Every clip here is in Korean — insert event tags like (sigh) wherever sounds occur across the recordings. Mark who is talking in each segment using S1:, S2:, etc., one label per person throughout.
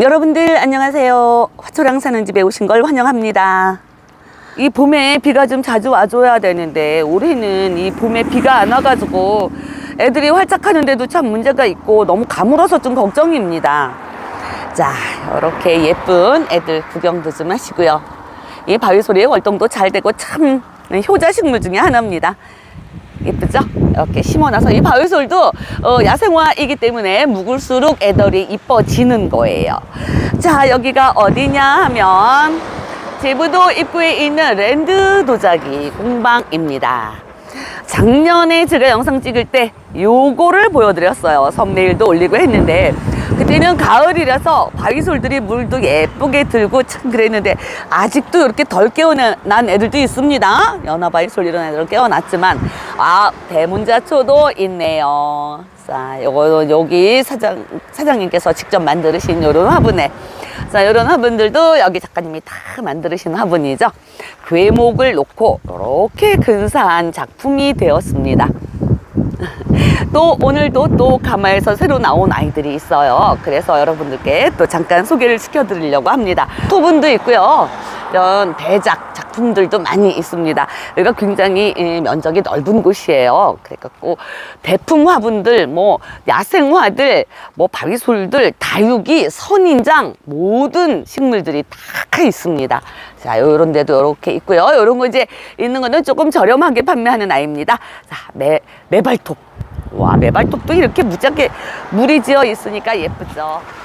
S1: 여러분들 안녕하세요. 화초랑 사는 집에 오신 걸 환영합니다. 이 봄에 비가 좀 자주 와줘야 되는데 올해는 이 봄에 비가 안 와가지고 애들이 활짝하는데도 참 문제가 있고 너무 가물어서 좀 걱정입니다. 자, 이렇게 예쁜 애들 구경도 좀 하시고요. 이 바위 소리에 월동도 잘 되고 참 효자 식물 중에 하나입니다. 예쁘죠? 이렇게 심어놔서 이 바위솔도 어, 야생화이기 때문에 묵을수록 애들이 이뻐지는 거예요. 자, 여기가 어디냐 하면 제부도 입구에 있는 랜드 도자기 공방입니다. 작년에 제가 영상 찍을 때 요거를 보여드렸어요. 썸네일도 올리고 했는데 그때는 가을이라서 바위솔들이 물도 예쁘게 들고 참 그랬는데 아직도 이렇게 덜 깨어난 애들도 있습니다. 연화바위솔 이런 애들은 깨어났지만 아 대문자초도 있네요. 자, 요거 여기 사장 사장님께서 직접 만드신 요런 화분에 자, 이런 화분들도 여기 작가님이 다 만드신 화분이죠. 괴목을 놓고 이렇게 근사한 작품이 되었습니다. (laughs) 또 오늘도 또 가마에서 새로 나온 아이들이 있어요. 그래서 여러분들께 또 잠깐 소개를 시켜드리려고 합니다. 토분도 있고요. 이런 대작 작품들도 많이 있습니다. 여기가 굉장히 예, 면적이 넓은 곳이에요. 그래갖고 대품 화분들, 뭐 야생화들, 뭐 바위솔들, 다육이, 선인장 모든 식물들이 다 있습니다. 자, 요런 데도 이렇게 있고요. 요런 거 이제 있는 거는 조금 저렴하게 판매하는 아이입니다. 자, 매, 매발톱. 와, 매발톱도 이렇게 무지하게 물이 지어 있으니까 예쁘죠.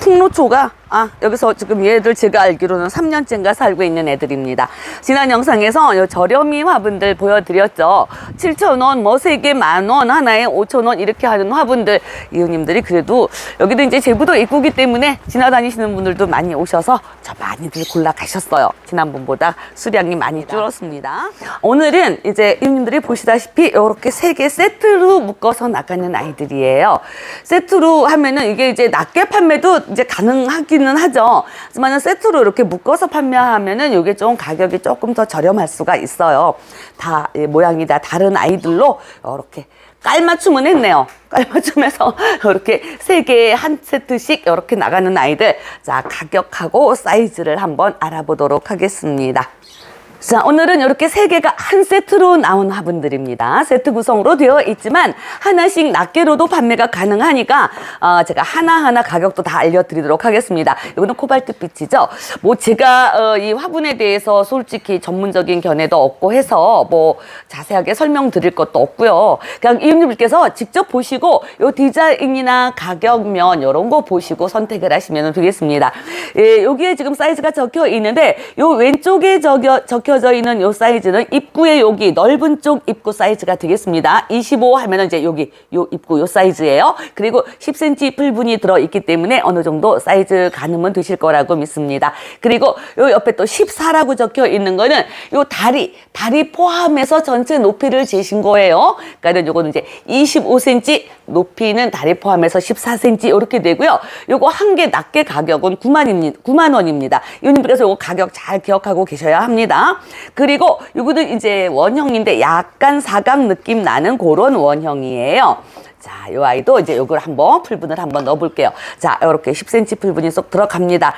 S1: 풍로초가 아 여기서 지금 얘들 제가 알기로는 3년째인가 살고 있는 애들입니다. 지난 영상에서 요 저렴이 화분들 보여드렸죠. 7,000원, 뭐세개만 원, 하나에 5,000원 이렇게 하는 화분들 이웃님들이 그래도 여기도 이제 제부도 입구기 때문에 지나다니시는 분들도 많이 오셔서 저 많이들 골라 가셨어요. 지난번보다 수량이 많이 줄었습니다. 오늘은 이제 이웃님들이 보시다시피 이렇게 세 개 세트로 묶어서 나가는 아이들이에요. 세트로 하면은 이게 이제 낱개 판매도 이제 가능하기는 하죠. 하지만 세트로 이렇게 묶어서 판매하면은 이게 좀 가격이 조금 더 저렴할 수가 있어요. 다 예, 모양이 다 다른 아이들로 이렇게 깔맞춤은 했네요. 깔맞춤해서 (laughs) 이렇게 세 개 한 세트씩 이렇게 나가는 아이들. 자, 가격하고 사이즈를 한번 알아보도록 하겠습니다. 자, 오늘은 이렇게 세 개가 한 세트로 나온 화분들입니다. 세트 구성으로 되어 있지만 하나씩 낱개로도 판매가 가능하니까 어, 제가 하나하나 가격도 다 알려드리도록 하겠습니다. 이거는 코발트 빛이죠. 뭐 제가 어, 이 화분에 대해서 솔직히 전문적인 견해도 없고 해서 뭐 자세하게 설명드릴 것도 없고요. 그냥 이웃님들께서 직접 보시고 요 디자인이나 가격면 이런 거 보시고 선택을 하시면 되겠습니다. 예, 여기에 지금 사이즈가 적혀 있는데 요 왼쪽에 적혀, 적혀져 있는 요 사이즈는 입구의 여기 넓은 쪽 입구 사이즈가 되겠습니다. 25 하면은 이제 여기 요 입구 요 사이즈예요. 그리고 10cm 풀분이 들어 있기 때문에 어느 정도 사이즈 가늠은 되실 거라고 믿습니다. 그리고 요 옆에 또 14라고 적혀 있는 거는 요 다리 다리 포함해서 전체 높이를 재신 거예요. 그러니까 요거는 이제 25cm 높이는 다리 포함해서 14cm 이렇게 되고요. 요거 한개 낱개 가격은 9만입니다. 9만 원입니다. 이님들께서 요거 가격 잘 기억하고 계셔야 합니다. 그리고 요거는 이제 원형인데 약간 사각 느낌 나는 그런 원형이에요. 자, 요 아이도 이제 요걸 한번 풀분을 한번 넣어 볼게요. 자, 요렇게 10cm 풀분이 쏙 들어갑니다.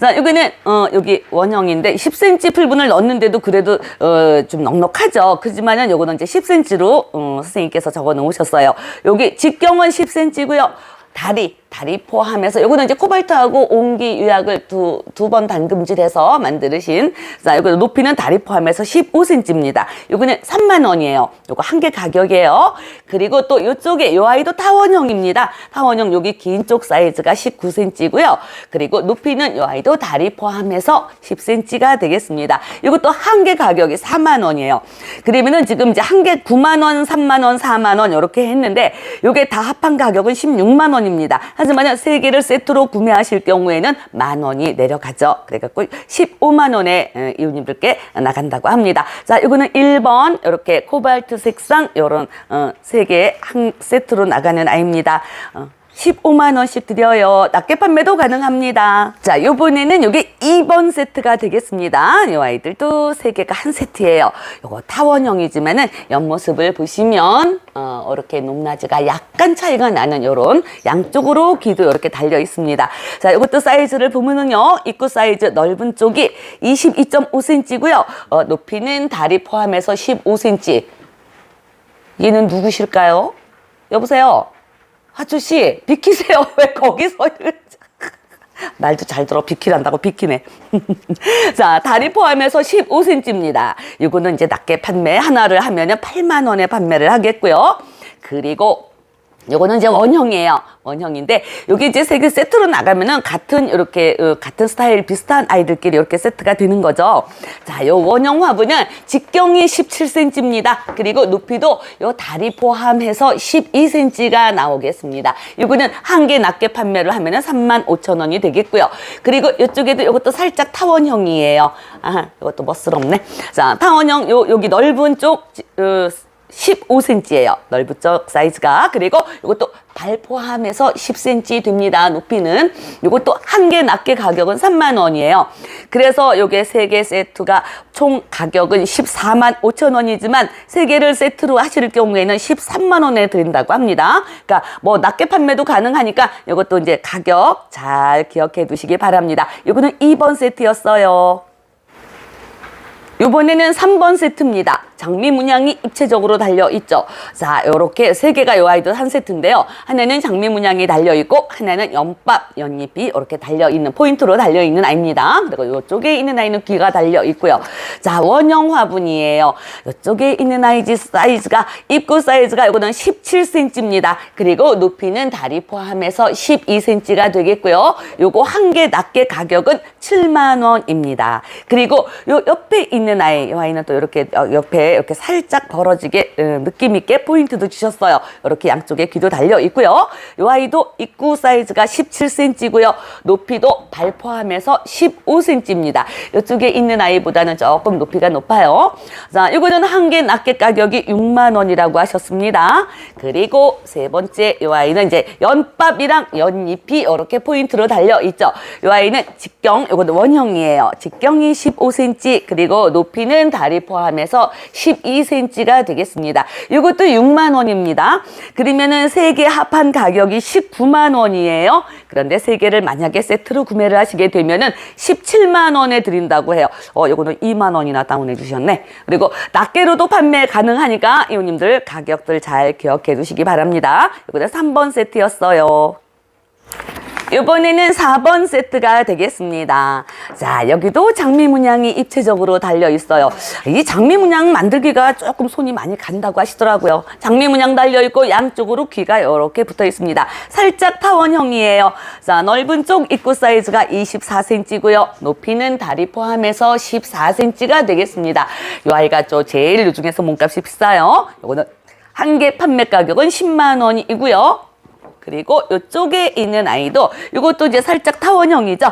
S1: 자, 여기는 어 여기 원형인데 10cm 풀분을 넣었는데도 그래도 어 좀 넉넉하죠. 그지만은 요거는 이제 10cm로 어 선생님께서 적어 놓으셨어요. 여기 직경은 10cm고요. 다리, 다리 포함해서 요거는 이제 코발트하고 옹기 유약을 두 두번 단금질해서 만드신 자 요거 높이는 다리 포함해서 15cm입니다. 요거는 3만 원이에요. 요거 한 개 가격이에요. 그리고 또 요쪽에 요 아이도 타원형입니다. 타원형 여기 긴 쪽 사이즈가 19cm고요. 그리고 높이는 요 아이도 다리 포함해서 10cm가 되겠습니다. 요것도 한 개 가격이 4만 원이에요. 그러면은 지금 이제 한 개 9만 원, 3만 원, 4만 원 이렇게 했는데 요게 다 합한 가격은 16만 원입니다. 하지만 세 개를 세트로 구매하실 경우에는 만 원이 내려가죠. 그래갖고 15만 원에 이웃님들께 나간다고 합니다. 자, 이거는 1번 이렇게 코발트 색상 요런 어, 세 개 한 세트로 나가는 아이입니다. 어, 15만 원씩 드려요. 낮게 판매도 가능합니다. 자, 요번에는 요게 2번 세트가 되겠습니다. 요 아이들도 세 개가 한 세트예요. 요거 타원형이지만은 옆모습을 보시면 어, 이렇게 높낮이가 약간 차이가 나는 요런 양쪽으로 귀도 이렇게 달려 있습니다. 자, 이것도 사이즈를 보면은요. 입구 사이즈 넓은 쪽이 22.5cm고요. 어, 높이는 다리 포함해서 15cm. 얘는 누구실까요? 여보세요? 하주 씨, 비키세요. (laughs) 왜 거기서? (laughs) 말도 잘 들어 비키란다고 비키네. (laughs) 자, 다리 포함해서 15cm입니다. 이거는 이제 낮게 판매 하나를 하면 은 8만 원에 판매를 하겠고요. 그리고 요거는 이제 원형이에요. 원형인데 여기 이제 세 개 세트로 나가면은 같은 이렇게 어, 같은 스타일 비슷한 아이들끼리 이렇게 세트가 되는 거죠. 자, 요 원형 화분은 직경이 17cm입니다. 그리고 높이도 요 다리 포함해서 12cm가 나오겠습니다. 요거는 한 개 낮게 판매를 하면은 35,000원이 되겠고요. 그리고 이쪽에도 요것도 살짝 타원형이에요. 아, 이것도 멋스럽네. 자, 타원형 요 여기 넓은 쪽 어, 15cm예요. 넓은 쪽 사이즈가. 그리고 이것도 발 포함해서 10cm 됩니다. 높이는. 이것도 한 개 낮게 가격은 3만 원이에요. 그래서 요게 세 개 세트가 총 가격은 14만 5천 원이지만 세 개를 세트로 하실 경우에는 13만 원에 드린다고 합니다. 그러니까 뭐 낮게 판매도 가능하니까 이것도 이제 가격 잘 기억해 두시기 바랍니다. 이거는 2번 세트였어요. 이번에는 3번 세트입니다. 장미 문양이 입체적으로 달려 있죠. 자, 요렇게 세 개가 요 아이들 한 세트인데요. 하나는 장미 문양이 달려 있고 하나는 연밥, 연잎이 이렇게 달려 있는 포인트로 달려 있는 아이입니다. 그리고 요쪽에 있는 아이는 귀가 달려 있고요. 자, 원형 화분이에요. 요쪽에 있는 아이지 사이즈가 입구 사이즈가 요거는 17cm입니다. 그리고 높이는 다리 포함해서 12cm가 되겠고요. 요거 한개 낮게 가격은 7만 원입니다. 그리고 요 옆에 있는 아이, 이 아이는 또 이렇게 어, 옆에 이렇게 살짝 벌어지게 음, 느낌 있게 포인트도 주셨어요. 이렇게 양쪽에 귀도 달려 있고요. 이 아이도 입구 사이즈가 17cm고요. 높이도 발 포함해서 15cm입니다. 이쪽에 있는 아이보다는 조금 높이가 높아요. 자, 이거는 한개 낮게 가격이 6만 원이라고 하셨습니다. 그리고 세 번째 이 아이는 이제 연밥이랑 연잎이 이렇게 포인트로 달려 있죠. 이 아이는 직경, 이거는 원형이에요. 직경이 15cm 그리고 높이는 다리 포함해서 12cm가 되겠습니다. 이것도 6만 원입니다. 그러면은 세 개 합한 가격이 19만 원이에요. 그런데 세 개를 만약에 세트로 구매를 하시게 되면은 17만 원에 드린다고 해요. 어, 이거는 2만 원이나 다운해 주셨네. 그리고 낱개로도 판매 가능하니까 이웃님들 가격들 잘 기억해 두시기 바랍니다. 이거는 3번 세트였어요. 이번에는 4번 세트가 되겠습니다. 자, 여기도 장미 문양이 입체적으로 달려 있어요. 이 장미 문양 만들기가 조금 손이 많이 간다고 하시더라고요. 장미 문양 달려 있고 양쪽으로 귀가 이렇게 붙어 있습니다. 살짝 타원형이에요. 자, 넓은 쪽 입구 사이즈가 24cm고요. 높이는 다리 포함해서 14cm가 되겠습니다. 이 아이가 저 제일 요 중에서 몸값이 비싸요. 이거는 한 개 판매 가격은 10만 원이고요. 그리고 이쪽에 있는 아이도 이것도 이제 살짝 타원형이죠.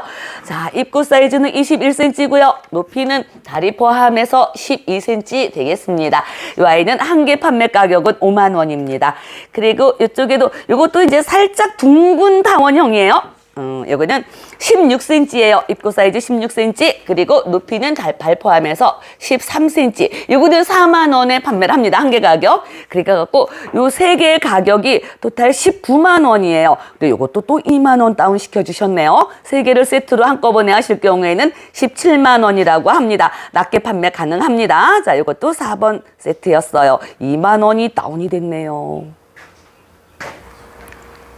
S1: 자, 입구 사이즈는 21cm고요. 높이는 다리 포함해서 12cm 되겠습니다. 이 아이는 한 개 판매 가격은 5만 원입니다. 그리고 이쪽에도 이것도 이제 살짝 둥근 타원형이에요. 음, 이거는 16cm예요. 입구 사이즈 16cm. 그리고 높이는 달, 발 포함해서 13cm. 이거는 4만 원에 판매를 합니다. 한 개 가격. 그러니까 갖고 요 세 개의 가격이 토탈 19만 원이에요. 근데 이것도 또 2만 원 다운 시켜 주셨네요. 세 개를 세트로 한꺼번에 하실 경우에는 17만 원이라고 합니다. 낮게 판매 가능합니다. 자, 이것도 4번 세트였어요. 2만 원이 다운이 됐네요.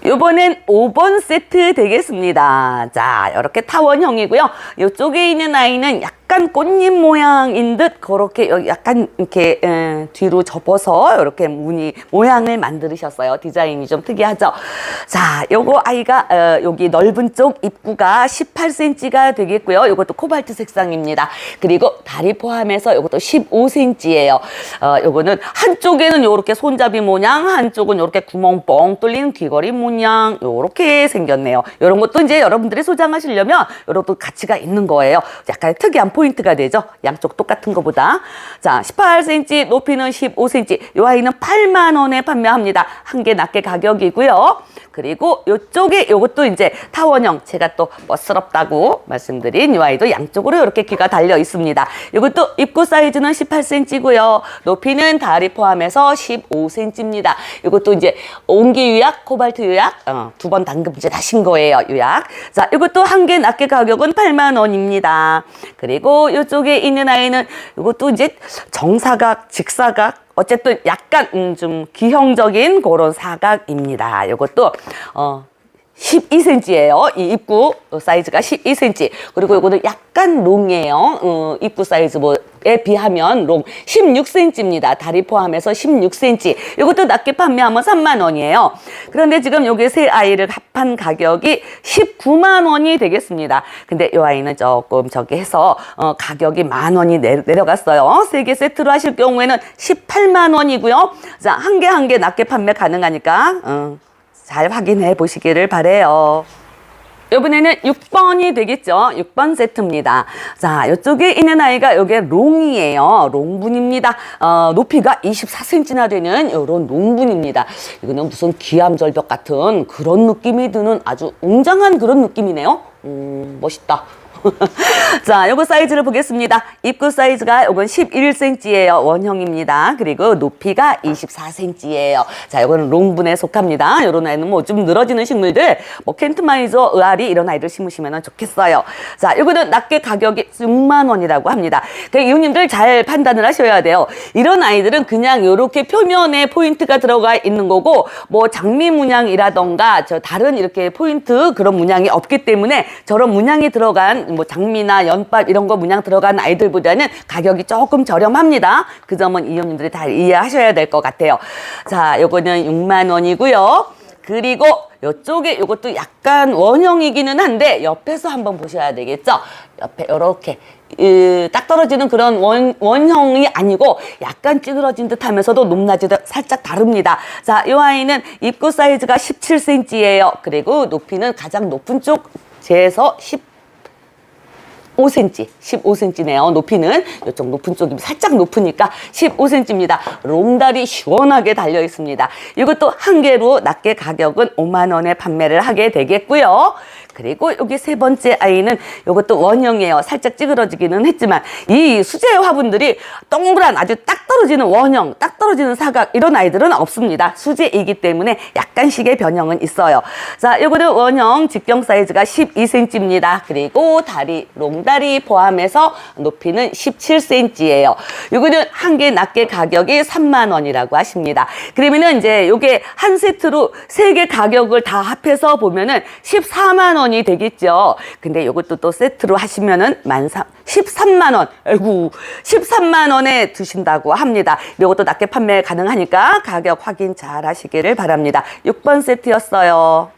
S1: 이번엔 5번 세트 되겠습니다. 자, 이렇게 타원형이고요. 이쪽에 있는 아이는 약간 꽃잎 모양인 듯 그렇게 약간 이렇게 에, 뒤로 접어서 이렇게 무늬 모양을 만들으셨어요. 디자인이 좀 특이하죠. 자, 요거 아이가 어, 여기 넓은 쪽 입구가 18cm가 되겠고요. 이것도 코발트 색상입니다. 그리고 다리 포함해서 이것도 15cm예요. 어, 요거는 한쪽에는 요렇게 손잡이 모양, 한쪽은 요렇게 구멍 뻥 뚫린 귀걸이 모양 요렇게 생겼네요. 이런 것도 이제 여러분들이 소장하시려면 요렇게 가치가 있는 거예요. 약간 특이한 포인트가 되죠. 양쪽 똑같은 것보다. 자, 18cm, 높이는 15cm. 이 아이는 8만 원에 판매합니다. 한 개 낮게 가격이고요. 그리고 요쪽에 요것도 이제 타원형 제가 또 멋스럽다고 말씀드린 이 아이도 양쪽으로 이렇게 귀가 달려 있습니다. 이것도 입구 사이즈는 18cm고요. 높이는 다리 포함해서 15cm입니다. 이것도 이제 온기 유약, 코발트 유약 어, 두 번 당금 이제 다신 거예요. 유약. 자, 이것도 한 개 낱개 가격은 8만 원입니다. 그리고 이쪽에 있는 아이는 이것도 이제 정사각, 직사각 어쨌든 약간 음, 좀 기형적인 그런 사각입니다. 이것도 어 12cm예요. 이 입구 사이즈가 12cm. 그리고 이거는 약간 롱이에요. 어, 입구 사이즈 뭐에 비하면 롱 16cm입니다. 다리 포함해서 16cm. 이것도 낮게 판매하면 3만 원이에요. 그런데 지금 여기 세 아이를 합한 가격이 19만 원이 되겠습니다. 근데 이 아이는 조금 저기 해서 어, 가격이 만 원이 내, 내려갔어요. 세 개 세트로 하실 경우에는 18만 원이고요. 자, 한 개 한 개 낮게 판매 가능하니까 어, 잘 확인해 보시기를 바래요. 이번에는 6번이 되겠죠. 6번 세트입니다. 자, 이쪽에 있는 아이가 이게 롱이에요. 롱분입니다. 어, 높이가 24cm나 되는 이런 롱분입니다. 이거는 무슨 기암절벽 같은 그런 느낌이 드는 아주 웅장한 그런 느낌이네요. 음, 멋있다. (laughs) 자, 요거 사이즈를 보겠습니다. 입구 사이즈가 요건 11cm예요. 원형입니다. 그리고 높이가 24cm예요. 자, 요거는 롱분에 속합니다. 요런 아이는 뭐 좀 늘어지는 식물들, 뭐 켄트마이저, 의아리 이런 아이들 심으시면 좋겠어요. 자, 요거는 낮게 가격이 6만 원이라고 합니다. 그 이웃님들 잘 판단을 하셔야 돼요. 이런 아이들은 그냥 요렇게 표면에 포인트가 들어가 있는 거고, 뭐 장미 문양이라던가 저 다른 이렇게 포인트 그런 문양이 없기 때문에 저런 문양이 들어간 뭐 장미나 연밥 이런 거 문양 들어간 아이들보다는 가격이 조금 저렴합니다. 그 점은 이용님들이 다 이해하셔야 될 것 같아요. 자, 요거는 6만 원이고요. 그리고 요쪽에 요것도 약간 원형이기는 한데 옆에서 한번 보셔야 되겠죠. 옆에 요렇게 으, 딱 떨어지는 그런 원, 원형이 아니고 약간 찌그러진 듯 하면서도 높낮이도 살짝 다릅니다. 자, 이 아이는 입구 사이즈가 17cm예요. 그리고 높이는 가장 높은 쪽 제에서 10 5cm, 15cm네요. 높이는 이쪽 높은 쪽이 살짝 높으니까 15cm입니다. 롱다리 시원하게 달려 있습니다. 이것도 한 개로 낮게 가격은 5만 원에 판매를 하게 되겠고요. 그리고 여기 세 번째 아이는 이것도 원형이에요. 살짝 찌그러지기는 했지만 이 수제 화분들이 동그란 아주 딱 떨어지는 원형, 딱 떨어지는 사각 이런 아이들은 없습니다. 수제이기 때문에 약간씩의 변형은 있어요. 자, 이거는 원형 직경 사이즈가 12cm입니다. 그리고 다리, 롱다리 포함해서 높이는 17cm예요. 이거는 한개 낮게 가격이 3만 원이라고 하십니다. 그러면은 이제 요게 한 세트로 세 개 가격을 다 합해서 보면은 14만 원이 되겠죠. 근데 요것도 또 세트로 하시면은 만 삼 13만 원. 아이고 13만 원에 드신다고 합니다. 요것도 낮게 판매 가능하니까 가격 확인 잘 하시기를 바랍니다. 6번 세트였어요.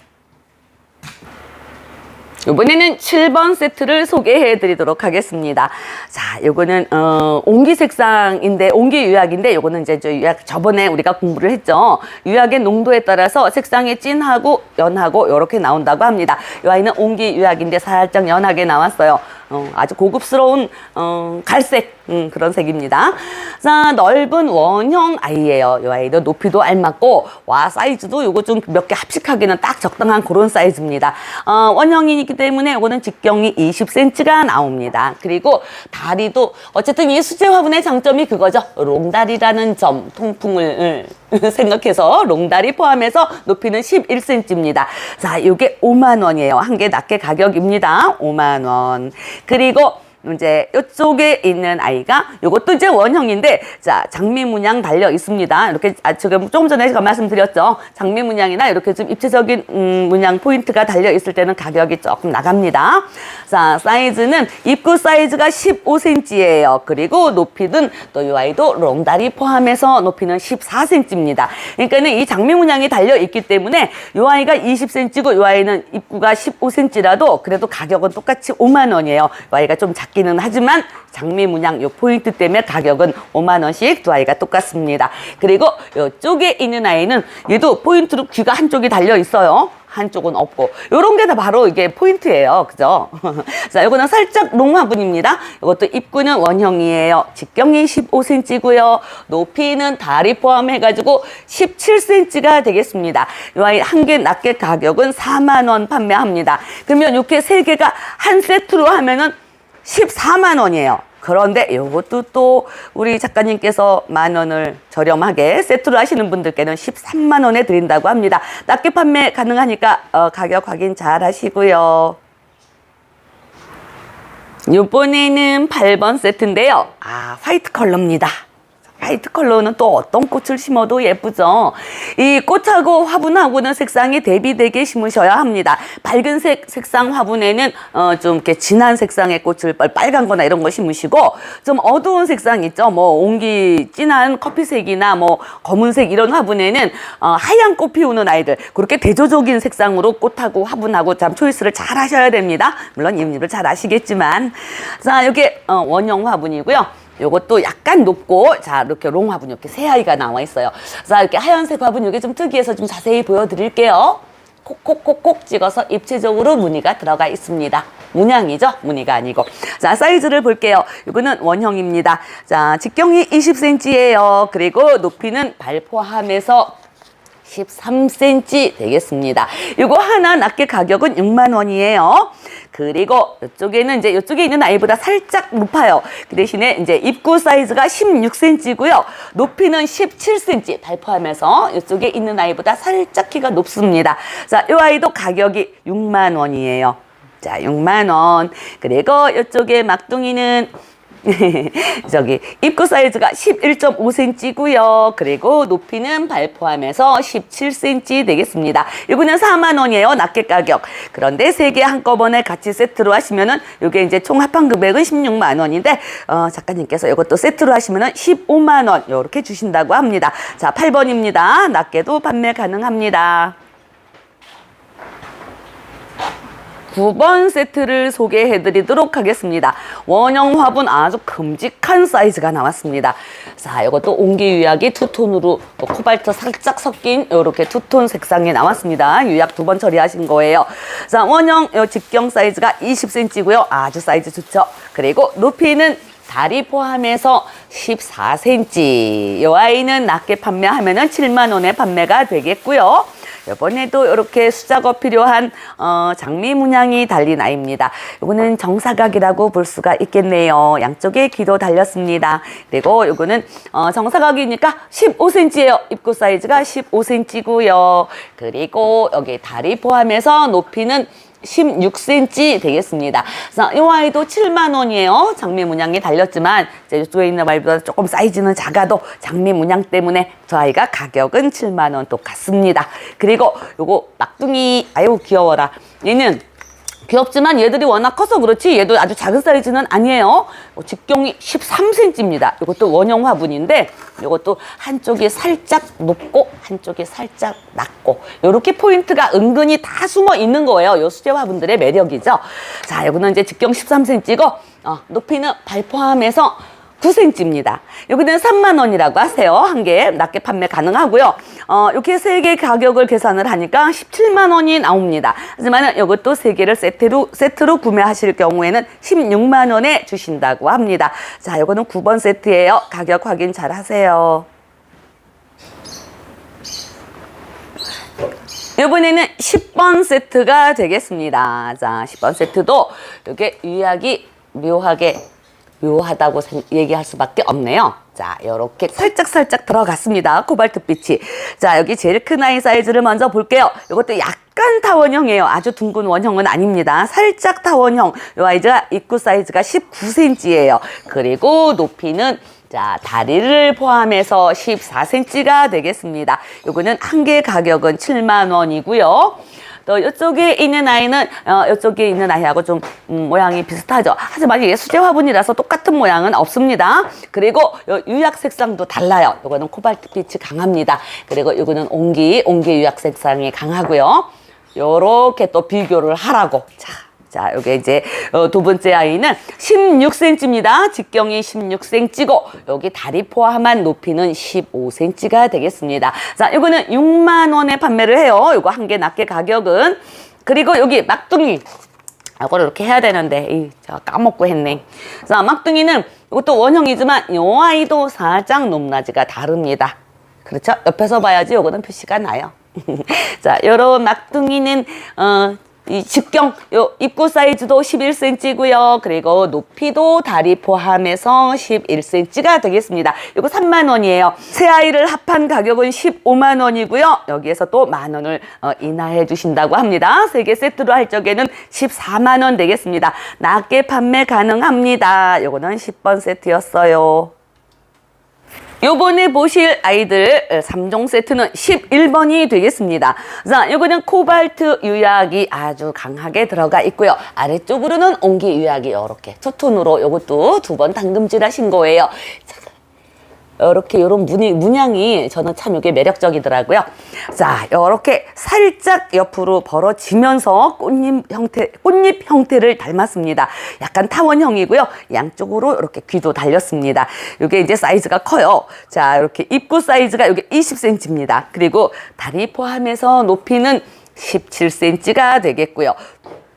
S1: 이번에는 7번 세트를 소개해 드리도록 하겠습니다. 자, 요거는, 어, 옹기 색상인데, 옹기 유약인데, 요거는 이제 저 유약, 저번에 우리가 공부를 했죠. 유약의 농도에 따라서 색상이 진하고 연하고 요렇게 나온다고 합니다. 이 아이는 옹기 유약인데 살짝 연하게 나왔어요. 어, 아주 고급스러운 어, 갈색 음, 그런 색입니다. 자 넓은 원형 아이예요. 이 아이도 높이도 알맞고 와 사이즈도 요거 좀 몇 개 합식하기는 딱 적당한 그런 사이즈입니다. 어, 원형이기 때문에 요거는 직경이 20cm가 나옵니다. 그리고 다리도 어쨌든 이 수제 화분의 장점이 그거죠. 롱다리라는 점 통풍을 (laughs) 생각해서 롱다리 포함해서 높이는 11cm입니다. 자, 이게 5만 원이에요. 한 개 낮게 가격입니다. 5만 원. 그리고 이제 이쪽에 있는 아이가 이것도 이제 원형인데 자 장미 문양 달려 있습니다. 이렇게 아, 지금 조금 전에 제가 말씀드렸죠. 장미 문양이나 이렇게 좀 입체적인 음, 문양 포인트가 달려 있을 때는 가격이 조금 나갑니다. 자 사이즈는 입구 사이즈가 15cm예요. 그리고 높이는 또 이 아이도 롱다리 포함해서 높이는 14cm입니다. 그러니까는 이 장미 문양이 달려 있기 때문에 이 아이가 20cm고 이 아이는 입구가 15cm라도 그래도 가격은 똑같이 5만 원이에요. 이 아이가 좀 작. 같기는 하지만 장미 문양 요 포인트 때문에 가격은 5만 원씩 두 아이가 똑같습니다. 그리고 요쪽에 있는 아이는 얘도 포인트로 귀가 한쪽이 달려 있어요. 한쪽은 없고 요런 게 다 바로 이게 포인트예요. 그죠? (laughs) 자, 요거는 살짝 롱 화분입니다. 이것도 입구는 원형이에요. 직경이 15cm고요. 높이는 다리 포함해 가지고 17cm가 되겠습니다. 요 아이 한 개 낱개 가격은 4만 원 판매합니다. 그러면 이렇게 세 개가 한 세트로 하면은 14만 원이에요. 그런데 이것도 또 우리 작가님께서 만 원을 저렴하게 세트로 하시는 분들께는 13만 원에 드린다고 합니다. 낱개 판매 가능하니까 어, 가격 확인 잘 하시고요. 이번에는 8번 세트인데요. 아, 화이트 컬러입니다. 화이트 컬러는 또 어떤 꽃을 심어도 예쁘죠. 이 꽃하고 화분하고는 색상이 대비되게 심으셔야 합니다. 밝은 색 색상 화분에는 어, 좀 이렇게 진한 색상의 꽃을 빨- 빨간 거나 이런 거 심으시고 좀 어두운 색상 있죠. 뭐 옹기 진한 커피색이나 뭐 검은색 이런 화분에는 어, 하얀 꽃 피우는 아이들 그렇게 대조적인 색상으로 꽃하고 화분하고 참 초이스를 잘 하셔야 됩니다. 물론 이름을 잘 아시겠지만 자 이게 어, 원형 화분이고요. 요것도 약간 높고 자 이렇게 롱 화분 이렇게 세 아이가 나와 있어요. 자 이렇게 하얀색 화분 이게 좀 특이해서 좀 자세히 보여드릴게요. 콕콕콕콕 찍어서 입체적으로 무늬가 들어가 있습니다. 문양이죠? 무늬가 아니고. 자, 사이즈를 볼게요. 이거는 원형입니다. 자, 직경이 20cm예요. 그리고 높이는 발 포함해서 13cm 되겠습니다. 이거 하나 낱개 가격은 6만 원이에요. 그리고 이쪽에는 이제 이쪽에 있는 아이보다 살짝 높아요. 그 대신에 이제 입구 사이즈가 16cm고요. 높이는 17cm 발 포함해서 이쪽에 있는 아이보다 살짝 키가 높습니다. 자, 이 아이도 가격이 6만 원이에요. 자, 6만 원. 그리고 이쪽에 막둥이는 (laughs) 저기 입구 사이즈가 11.5cm고요. 그리고 높이는 발 포함해서 17cm 되겠습니다. 이거는 4만 원이에요. 낱개 가격. 그런데 세 개 한꺼번에 같이 세트로 하시면은 이게 이제 총 합한 금액은 16만 원인데 어, 작가님께서 이것도 세트로 하시면은 15만 원 이렇게 주신다고 합니다. 자, 8번입니다. 낱개도 판매 가능합니다. 9번 세트를 소개해 드리도록 하겠습니다. 원형 화분 아주 큼직한 사이즈가 나왔습니다. 자, 이것도 옹기 유약이 투톤으로 코발트 살짝 섞인 이렇게 투톤 색상이 나왔습니다. 유약 두 번 처리하신 거예요. 자, 원형 요 직경 사이즈가 20cm고요. 아주 사이즈 좋죠. 그리고 높이는 다리 포함해서 14cm. 이 아이는 낮게 판매하면 은 7만 원에 판매가 되겠고요. 이번에도 이렇게 수작업 필요한 어, 장미 문양이 달린 아이입니다. 이거는 정사각이라고 볼 수가 있겠네요. 양쪽에 귀도 달렸습니다. 그리고 이거는 어, 정사각이니까 15cm예요. 입구 사이즈가 15cm고요. 그리고 여기 다리 포함해서 높이는 16cm 되겠습니다. 그래서 이 아이도 7만 원이에요. 장미 문양이 달렸지만 이제 이쪽에 있는 말보다 조금 사이즈는 작아도 장미 문양 때문에 저 아이가 가격은 7만 원 똑같습니다. 그리고 요거 막둥이 아유 귀여워라. 얘는 귀엽지만 얘들이 워낙 커서 그렇지 얘도 아주 작은 사이즈는 아니에요. 어, 직경이 13cm입니다. 이것도 원형 화분인데 이것도 한쪽이 살짝 높고 한쪽이 살짝 낮고 이렇게 포인트가 은근히 다 숨어 있는 거예요. 요 수제 화분들의 매력이죠. 자, 이거는 이제 직경 13cm고 어, 높이는 발 포함해서 9cm입니다. 여기는 3만 원이라고 하세요. 한 개 낮게 판매 가능하고요. 어, 이렇게 세 개 가격을 계산을 하니까 17만 원이 나옵니다. 하지만 이것도 세 개를 세트로 세트로 구매하실 경우에는 16만 원에 주신다고 합니다. 자, 이거는 9번 세트예요. 가격 확인 잘 하세요. 이번에는 10번 세트가 되겠습니다. 자, 10번 세트도 이게 유약이 묘하게 묘하다고 생- 얘기할 수밖에 없네요. 자, 이렇게 살짝살짝 들어갔습니다. 코발트빛이. 자, 여기 제일 큰 아이 사이즈를 먼저 볼게요. 이것도 약간 타원형이에요. 아주 둥근 원형은 아닙니다. 살짝 타원형. 이 아이가 입구 사이즈가 19cm예요. 그리고 높이는 자, 다리를 포함해서 14cm가 되겠습니다. 요거는 한 개 가격은 7만 원이고요. 또 이쪽에 있는 아이는 어, 이쪽에 있는 아이하고 좀 음, 모양이 비슷하죠. 하지만 이게 수제 화분이라서 똑같은 모양은 없습니다. 그리고 요 유약 색상도 달라요. 이거는 코발트 빛이 강합니다. 그리고 이거는 옹기 옹기 유약 색상이 강하고요. 요렇게 또 비교를 하라고. 자, 자, 요게 이제 어, 두 번째 아이는 16cm입니다. 직경이 16cm고 여기 다리 포함한 높이는 15cm가 되겠습니다. 자, 요거는 6만 원에 판매를 해요. 요거 한 개 낱개 가격은 그리고 여기 막둥이 이거를 이렇게 해야 되는데 이, 제가 까먹고 했네. 자, 막둥이는 이것도 원형이지만 요 아이도 살짝 높낮이가 다릅니다. 그렇죠? 옆에서 봐야지 요거는 표시가 나요. (laughs) 자, 요런 막둥이는 어, 이 직경 요 입구 사이즈도 11cm고요. 그리고 높이도 다리 포함해서 11cm가 되겠습니다. 이거 3만 원이에요. 새 아이를 합한 가격은 15만 원이고요. 여기에서 또 만 원을 어, 인하해 주신다고 합니다. 세 개 세트로 할 적에는 14만 원 되겠습니다. 낮게 판매 가능합니다. 요거는 10번 세트였어요. 요번에 보실 아이들 3종 세트는 11번이 되겠습니다. 자, 요거는 코발트 유약이 아주 강하게 들어가 있고요. 아래쪽으로는 옹기 유약이 이렇게 투톤으로 요것도 두 번 당금질 하신 거예요. 자, 이렇게 요런 문이, 문양이 저는 참 이게 매력적이더라고요. 자, 요렇게 살짝 옆으로 벌어지면서 꽃잎 형태, 꽃잎 형태를 닮았습니다. 약간 타원형이고요. 양쪽으로 이렇게 귀도 달렸습니다. 요게 이제 사이즈가 커요. 자, 이렇게 입구 사이즈가 요게 20cm입니다. 그리고 다리 포함해서 높이는 17cm가 되겠고요.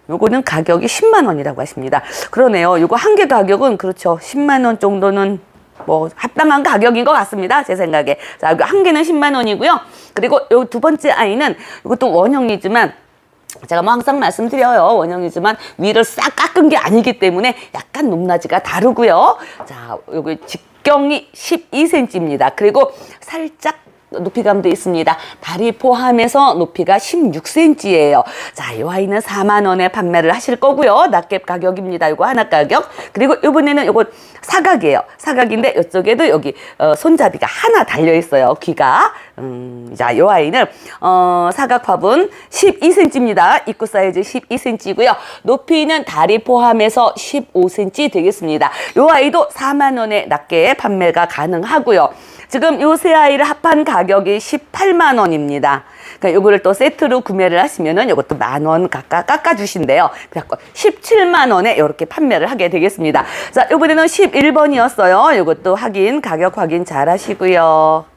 S1: 요거는 가격이 10만 원이라고 하십니다. 그러네요. 요거 한 개 가격은 그렇죠. 10만 원 정도는 뭐 합당한 가격인 것 같습니다. 제 생각에. 자, 이거 한 개는 10만 원이고요. 그리고 요 두 번째 아이는 이것도 원형이지만 제가 뭐 항상 말씀드려요. 원형이지만 위를 싹 깎은 게 아니기 때문에 약간 높낮이가 다르고요. 자, 여기 직경이 12cm입니다. 그리고 살짝 높이감도 있습니다. 다리 포함해서 높이가 16cm예요. 자, 이 아이는 4만 원에 판매를 하실 거고요. 낱개 가격입니다. 이거 하나 가격. 그리고 이번에는 이거 사각이에요. 사각인데 이쪽에도 여기 어, 손잡이가 하나 달려 있어요. 귀가. 음, 자, 이 아이는 어, 사각 화분 12cm입니다. 입구 사이즈 12cm고요. 높이는 다리 포함해서 15cm 되겠습니다. 이 아이도 4만 원에 낱개 판매가 가능하고요. 지금 요 세 아이를 합한 가격이 18만 원입니다. 그러니까 요거를 또 세트로 구매를 하시면은 요것도 만원 각각 깎아 주신대요. 그래갖고 17만 원에 이렇게 판매를 하게 되겠습니다. 자, 요번에는 11번이었어요. 요것도 확인, 가격 확인 잘 하시고요.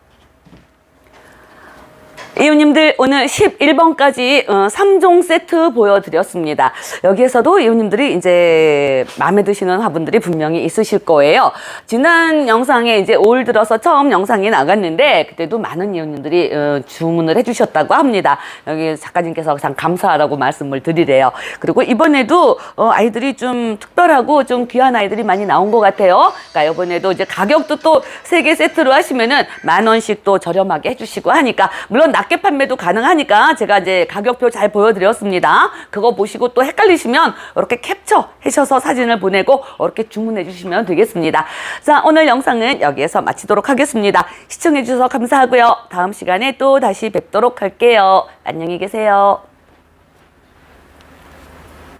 S1: 이웃님들 오늘 11번까지 어, 3종 세트 보여드렸습니다. 여기에서도 이웃님들이 이제 마음에 드시는 화분들이 분명히 있으실 거예요. 지난 영상에 이제 올 들어서 처음 영상이 나갔는데 그때도 많은 이웃님들이 어, 주문을 해주셨다고 합니다. 여기 작가님께서 참 감사하다고 말씀을 드리래요. 그리고 이번에도 어, 아이들이 좀 특별하고 좀 귀한 아이들이 많이 나온 것 같아요. 그러니까 이번에도 이제 가격도 또 세 개 세트로 하시면은 만 원씩 또 저렴하게 해주시고 하니까 물론 낱개 판매도 가능하니까 제가 이제 가격표 잘 보여드렸습니다. 그거 보시고 또 헷갈리시면 이렇게 캡처 하셔서 사진을 보내고 이렇게 주문해 주시면 되겠습니다. 자 오늘 영상은 여기에서 마치도록 하겠습니다. 시청해 주셔서 감사하고요. 다음 시간에 또 다시 뵙도록 할게요. 안녕히 계세요.